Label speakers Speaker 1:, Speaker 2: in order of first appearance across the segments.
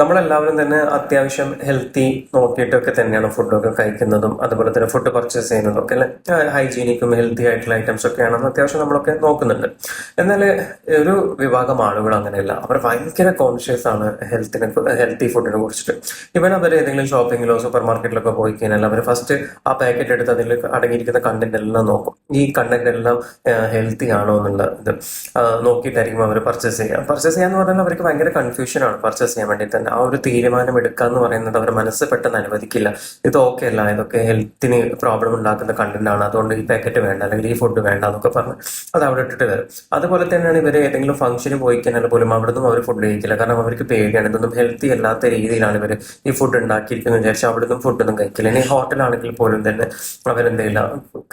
Speaker 1: നമ്മളെല്ലാവരും തന്നെ അത്യാവശ്യം ഹെൽത്തി നോക്കിയിട്ടൊക്കെ തന്നെയാണ് ഫുഡൊക്കെ കഴിക്കുന്നതും അതുപോലെ തന്നെ ഫുഡ് പർച്ചേസ് ചെയ്യുന്നതും ഒക്കെ അല്ലെ ഹൈജീനിക്കും ഹെൽത്തി ആയിട്ടുള്ള ഐറ്റംസ് ഒക്കെ ഒക്കെയാണെന്ന് അത്യാവശ്യം നമ്മളൊക്കെ നോക്കുന്നുണ്ട്. എന്നാൽ ഒരു വിഭാഗം ആളുകൾ അങ്ങനെയല്ല. അവർ ഭയങ്കര കോൺഷ്യസ് ആണ് ഹെൽത്തിനെ ഹെൽത്തി ഫുഡിനെ കുറിച്ചിട്ട്. ഇവൻ അവർ ഏതെങ്കിലും ഷോപ്പിങ്ങിലോ സൂപ്പർ മാർക്കറ്റിലൊക്കെ പോയി കഴിഞ്ഞാൽ അവർ ഫസ്റ്റ് ആ പാക്കറ്റ് എടുത്ത് അതിൽ അടങ്ങിയിരിക്കുന്ന കണ്ടന്റ് എല്ലാം നോക്കും. ഈ കണ്ടന്റ് എല്ലാം ഹെൽത്തി ആണോ എന്നുള്ള ഇത് നോക്കിയിട്ടായിരിക്കും അവർ പർച്ചേസ് ചെയ്യുക. പർച്ചേസ് ചെയ്യാന്ന് പറഞ്ഞാൽ അവർക്ക് ഭയങ്കര കൺഫ്യൂഷൻ ആണ് പർച്ചേസ് ചെയ്യാൻ വേണ്ടി തന്നെ ആ ഒരു തീരുമാനം എടുക്കുക എന്ന് പറയുന്നത് അവർ മനസ്സ് പെട്ടെന്ന് അനുവദിക്കില്ല. ഇത് ഓക്കെ അല്ല ഇതൊക്കെ ഹെൽത്തിന് പ്രോബ്ലം ഉണ്ടാക്കുന്ന കണ്ടന്റ് ആണ്. അതുകൊണ്ട് ഈ പാക്കറ്റ് വേണ്ട അല്ലെങ്കിൽ ഈ ഫുഡ് വേണ്ട എന്നൊക്കെ പറഞ്ഞ് അത് അവിടെ ഇട്ടിട്ട് വരും. അതുപോലെ തന്നെയാണ് ഇവർ ഏതെങ്കിലും ഫംഗ്ഷന് പോയി കഴിഞ്ഞാൽ പോലും അവിടെ നിന്നും അവർ ഫുഡ് കഴിക്കില്ല. കാരണം അവർക്ക് പേടിയാണ്. ഇതൊന്നും ഹെൽത്തി അല്ലാത്ത രീതിയിലാണ് ഇവർ ഈ ഫുഡ് ഉണ്ടാക്കിയിരിക്കുന്നത് വിചാരിച്ചാൽ അവിടെ നിന്നും ഫുഡൊന്നും കഴിക്കില്ല. ഇനി ഹോട്ടലാണെങ്കിൽ പോലും തന്നെ അവരെന്തെയില്ല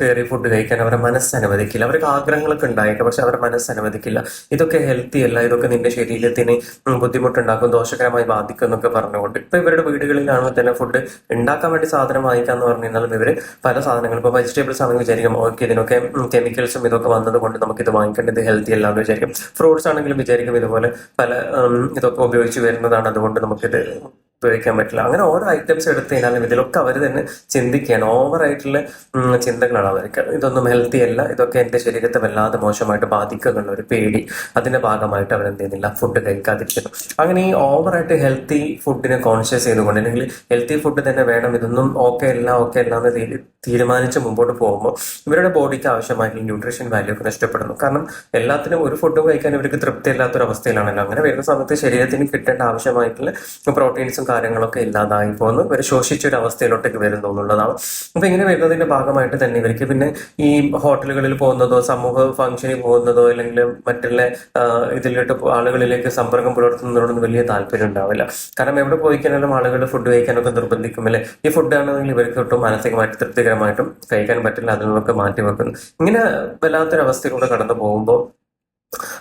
Speaker 1: കയറി ഫുഡ് കഴിക്കാൻ അവരെ മനസ്സ് അനുവദിക്കില്ല. അവർക്ക് ആഗ്രഹങ്ങളൊക്കെ ഉണ്ടായേക്കാം പക്ഷെ അവരുടെ മനസ്സ് അനുവദിക്കില്ല. ഇതൊക്കെ ഹെൽത്തി അല്ല. ഇതൊക്കെ നിന്റെ ശരീരത്തിന് ബുദ്ധിമുട്ടുണ്ടാക്കും ദോഷകരമായി ബാധിക്കും എന്നൊക്കെ പറഞ്ഞുകൊണ്ട് ഇപ്പൊ ഇവരുടെ വീടുകളിലാണെങ്കിൽ തന്നെ ഫുഡ് ഉണ്ടാക്കാൻ വേണ്ടി സാധനം വാങ്ങിക്കാന്ന് പറഞ്ഞു കഴിഞ്ഞാൽ ഇവർ പല സാധനങ്ങളും ഇപ്പൊ വെജിറ്റബിൾസ് ആണെങ്കിൽ വിചാരിക്കും. ഓക്കെ ഇതിനൊക്കെ കെമിക്കൽസും ഇതൊക്കെ വന്നത് കൊണ്ട് നമുക്ക് ഇത് വാങ്ങിക്കേണ്ടത് ഹെൽത്തി അല്ല എന്ന് വിചാരിക്കും. ഫ്രൂട്ട്സ് ആണെങ്കിലും വിചാരിക്കും ഇതുപോലെ പല ഇതൊക്കെ ഉപയോഗിച്ച് വരുന്നതാണ്. അതുകൊണ്ട് നമുക്കിത് ഉപയോഗിക്കാൻ പറ്റില്ല. അങ്ങനെ ഓരോ ഐറ്റംസ് എടുത്തു കഴിഞ്ഞാലും ഇതിലൊക്കെ അവർ തന്നെ ചിന്തിക്കുകയാണ്. ഓവറായിട്ടുള്ള ചിന്തകളാണ് അവർക്ക്. ഇതൊന്നും ഹെൽത്തി അല്ല. ഇതൊക്കെ എന്റെ ശരീരത്തെ വല്ലാതെ മോശമായിട്ട് ബാധിക്കുന്നുള്ള ഒരു പേടി അതിന്റെ ഭാഗമായിട്ട് അവർ എന്ത് ചെയ്യുന്നില്ല ഫുഡ് കഴിക്കാതിരിക്കുന്നു. അങ്ങനെ ഈ ഓവറായിട്ട് ഹെൽത്തി ഫുഡിനെ കോൺഷ്യസ് ചെയ്തുകൊണ്ട് അല്ലെങ്കിൽ ഹെൽത്തി ഫുഡ് തന്നെ വേണം ഇതൊന്നും ഓക്കെ അല്ല ഓക്കെ അല്ല എന്ന് തീരുമാനിച്ച് മുമ്പോട്ട് പോകുമ്പോൾ ഇവരുടെ ബോഡിക്ക് ആവശ്യമായിട്ടുള്ള ന്യൂട്രീഷൻ വാല്യൂ ഒക്കെ നഷ്ടപ്പെടുന്നു. കാരണം എല്ലാത്തിനും ഒരു ഫുഡും കഴിക്കാൻ ഇവർക്ക് തൃപ്തി ഇല്ലാത്തൊരവസ്ഥയിലാണല്ലോ അങ്ങനെ വരുന്ന സമയത്ത് ശരീരത്തിന് കിട്ടേണ്ട ആവശ്യമായിട്ടുള്ള പ്രോട്ടീൻസും കാര്യങ്ങളൊക്കെ ഇല്ലാതായി പോകുന്നു ഇവർ ശോഷിച്ചൊരു അവസ്ഥയിലോട്ടേക്ക് വരുന്നു എന്നുള്ളതാണ്. അപ്പൊ ഇങ്ങനെ വരുന്നതിന്റെ ഭാഗമായിട്ട് തന്നെ ഇവർക്ക് പിന്നെ ഈ ഹോട്ടലുകളിൽ പോകുന്നതോ സമൂഹ ഫംഗ്ഷനിൽ പോകുന്നതോ അല്ലെങ്കിൽ മറ്റുള്ള ഇതിലോട്ട് ആളുകളിലേക്ക് സമ്പർക്കം പുലർത്തുന്നതിനോടൊന്നും വലിയ താല്പര്യം ഉണ്ടാവില്ല. കാരണം എവിടെ പോയി കഴിഞ്ഞാലും ആളുകൾ ഫുഡ് കഴിക്കാനൊക്കെ നിർബന്ധിക്കും അല്ലെ? ഈ ഫുഡ് ആണെങ്കിൽ ഇവർക്ക് ഒട്ടും മാനസികമായിട്ട് തൃപ്തികരമായിട്ടും കഴിക്കാൻ പറ്റില്ല അതിനൊക്കെ മാറ്റി വെക്കുന്നു ഇങ്ങനെ വല്ലാത്തൊരവസ്ഥയിലൂടെ കടന്നു പോകുമ്പോൾ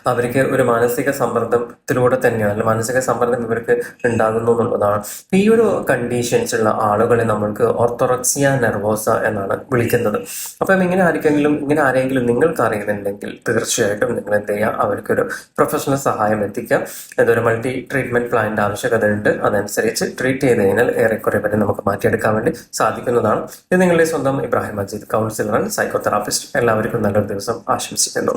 Speaker 1: അവർക്ക് ഒരു മാനസിക സമ്മർദ്ദത്തിലൂടെ തന്നെയാണ് മാനസിക സമ്മർദ്ദം ഇവർക്ക് ഉണ്ടാകുന്നു എന്നുള്ളതാണ്. ഈ ഒരു കണ്ടീഷൻസ് ഉള്ള ആളുകളെ നമ്മൾക്ക് ഓർത്തോറക്സിയ നെർവോസ എന്നാണ് വിളിക്കുന്നത്. അപ്പം ഇങ്ങനെ ആർക്കെങ്കിലും ഇങ്ങനെ ആരെങ്കിലും നിങ്ങൾക്ക് അറിയുന്നുണ്ടെങ്കിൽ തീർച്ചയായിട്ടും നിങ്ങൾ എന്ത് ചെയ്യുക അവർക്കൊരു പ്രൊഫഷണൽ സഹായം എത്തിക്കാം. ഇതൊരു മൾട്ടി ട്രീറ്റ്മെന്റ് പ്ലാനിന്റെ ആവശ്യകത ഉണ്ട് അതനുസരിച്ച് ട്രീറ്റ് ചെയ്ത് കഴിഞ്ഞാൽ ഏറെക്കുറെ വരെ നമുക്ക് മാറ്റിയെടുക്കാൻ വേണ്ടി സാധിക്കുന്നതാണ്. ഇത് നിങ്ങളുടെ സ്വന്തം Ibrahim Majeed counsellor and psychotherapist എല്ലാവർക്കും നല്ലൊരു ദിവസം ആശംസിക്കുന്നു.